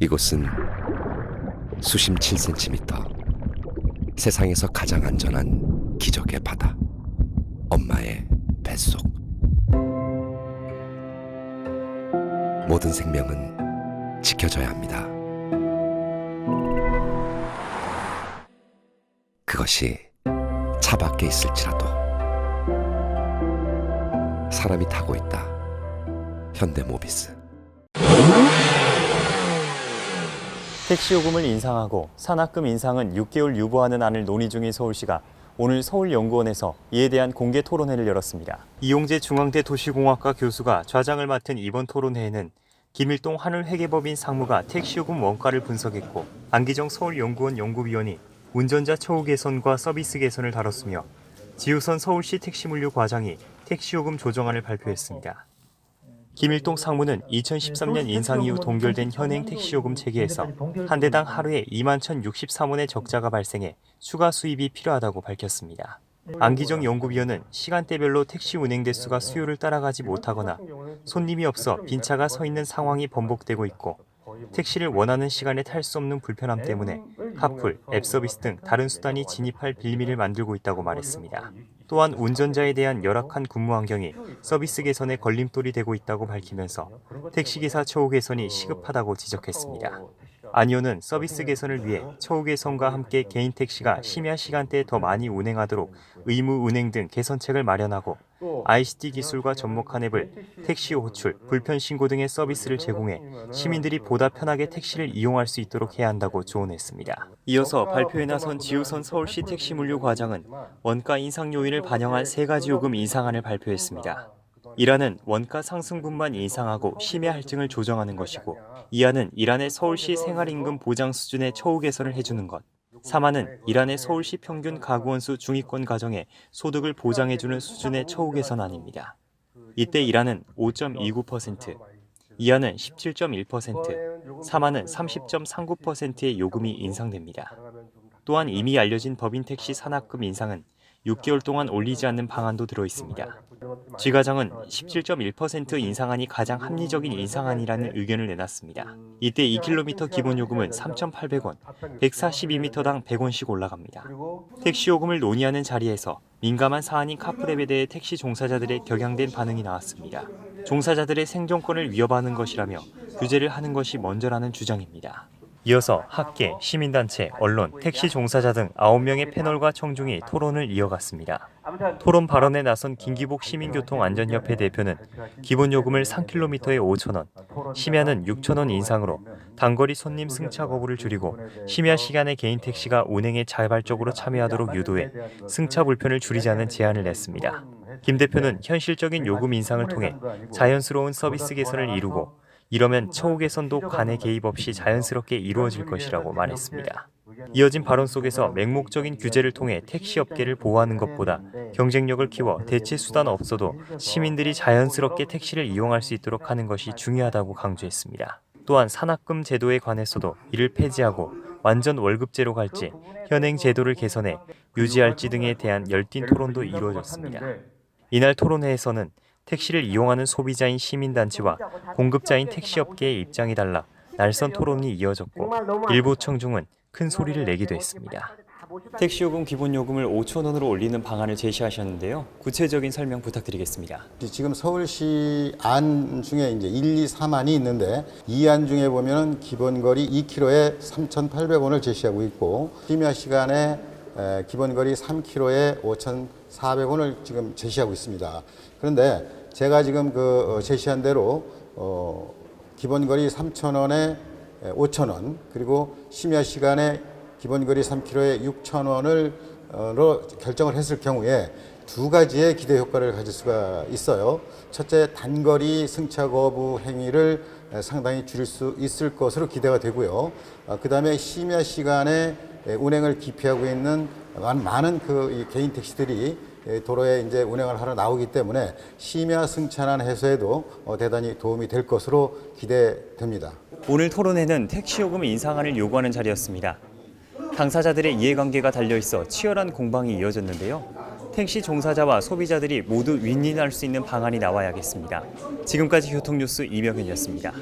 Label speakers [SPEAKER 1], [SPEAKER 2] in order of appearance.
[SPEAKER 1] 이곳은 수심 7cm 세상에서 가장 안전한 기적의 바다 엄마의 뱃속 모든 생명은 지켜져야 합니다. 그것이 차 밖에 있을지라도 사람이 타고 있다. 현대모비스
[SPEAKER 2] 택시 요금을 인상하고 산학금 인상은 6개월 유보하는 안을 논의 중인 서울시가 오늘 서울연구원에서 이에 대한 공개 토론회를 열었습니다. 이용재 중앙대 도시공학과 교수가 좌장을 맡은 이번 토론회에는 김일동 하늘회계법인 상무가 택시 요금 원가를 분석했고 안기정 서울연구원 연구위원이 운전자 처우 개선과 서비스 개선을 다뤘으며 지우선 서울시 택시물류 과장이 택시 요금 조정안을 발표했습니다. 김일동 상무는 2013년 인상 이후 동결된 현행 택시요금 체계에서 한 대당 하루에 2만 1,063원의 적자가 발생해 추가 수입이 필요하다고 밝혔습니다. 안기정 연구위원은 시간대별로 택시 운행 대수가 수요를 따라가지 못하거나 손님이 없어 빈 차가 서 있는 상황이 번복되고 있고 택시를 원하는 시간에 탈 수 없는 불편함 때문에 카풀, 앱 서비스 등 다른 수단이 진입할 빌미를 만들고 있다고 말했습니다. 또한 운전자에 대한 열악한 근무 환경이 서비스 개선에 걸림돌이 되고 있다고 밝히면서 택시기사 처우 개선이 시급하다고 지적했습니다. 안 의원은 서비스 개선을 위해 처우 개선과 함께 개인 택시가 심야 시간대에 더 많이 운행하도록 의무 운행 등 개선책을 마련하고 ICT 기술과 접목한 앱을 택시 호출, 불편 신고 등의 서비스를 제공해 시민들이 보다 편하게 택시를 이용할 수 있도록 해야 한다고 조언했습니다. 이어서 발표에 나선 지우선 서울시 택시물류 과장은 원가 인상 요인을 반영한 세 가지 요금 인상안을 발표했습니다. 1안은 원가 상승분만 인상하고 심야 할증을 조정하는 것이고 2안은 이란의 서울시 생활임금 보장 수준의 처우 개선을 해주는 것 3안은 이란의 서울시 평균 가구원수 중위권 가정에 소득을 보장해주는 수준의 처우 개선안입니다. 이때 1안은 5.29%, 2안은 17.1%, 3안은 30.39%의 요금이 인상됩니다. 또한 이미 알려진 법인 택시 산학금 인상은 6개월 동안 올리지 않는 방안도 들어 있습니다. 쥐 과장은 17.1% 인상안이 가장 합리적인 인상안이라는 의견을 내놨습니다. 이때 2km 기본 요금은 3,800원, 142m당 100원씩 올라갑니다. 택시 요금을 논의하는 자리에서 민감한 사안인 카풀앱에 대해 택시 종사자들의 격양된 반응이 나왔습니다. 종사자들의 생존권을 위협하는 것이라며 규제를 하는 것이 먼저라는 주장입니다. 이어서 학계, 시민단체, 언론, 택시 종사자 등 9명의 패널과 청중이 토론을 이어갔습니다. 토론 발언에 나선 김기복 시민교통안전협회 대표는 기본 요금을 3km에 5,000원, 심야는 6,000원 인상으로 단거리 손님 승차 거부를 줄이고 심야 시간에 개인 택시가 운행에 자발적으로 참여하도록 유도해 승차 불편을 줄이자는 제안을 냈습니다. 김 대표는 현실적인 요금 인상을 통해 자연스러운 서비스 개선을 이루고 이러면 처우 개선도 간의 개입 없이 자연스럽게 이루어질 것이라고 말했습니다. 이어진 발언 속에서 맹목적인 규제를 통해 택시 업계를 보호하는 것보다 경쟁력을 키워 대체 수단 없어도 시민들이 자연스럽게 택시를 이용할 수 있도록 하는 것이 중요하다고 강조했습니다. 또한 산학금 제도에 관해서도 이를 폐지하고 완전 월급제로 갈지 현행 제도를 개선해 유지할지 등에 대한 열띤 토론도 이루어졌습니다. 이날 토론회에서는 택시를 이용하는 소비자인 시민단체와 공급자인 택시업계의 입장이 달라 날선 토론이 이어졌고 일부 청중은 큰 소리를 내기도 했습니다. 택시 요금 기본 요금을 5천 원으로 올리는 방안을 제시하셨는데요. 구체적인 설명 부탁드리겠습니다.
[SPEAKER 3] 지금 서울시 안 중에 이제 1, 2, 3안이 있는데 이 안 중에 보면은 기본 거리 2km에 3,800원을 제시하고 있고 심야 시간에 에, 기본 거리 3km에 5,400원을 지금 제시하고 있습니다. 그런데 제가 지금 그 어, 제시한 대로 어, 기본 거리 3,000원에 5,000원 그리고 심야 시간에 기본 거리 3km에 6,000원을 로 결정을 했을 경우에 두 가지의 기대 효과를 가질 수가 있어요. 첫째, 단거리 승차 거부 행위를 상당히 줄일 수 있을 것으로 기대가 되고요. 그 다음에 심야 시간에 운행을 기피하고 있는 많- 많은 그이 개인 택시들이 도로에 이제 운행을 하러 나오기 때문에 심야 승차난 해소에도 어, 대단히 도움이 될 것으로 기대됩니다.
[SPEAKER 2] 오늘 토론회는 택시 요금 인상안을 요구하는 자리였습니다. 당사자들의 이해관계가 달려 있어 치열한 공방이 이어졌는데요. 택시 종사자와 소비자들이 모두 윈윈할 수 있는 방안이 나와야겠습니다. 지금까지 교통뉴스 이명현이었습니다.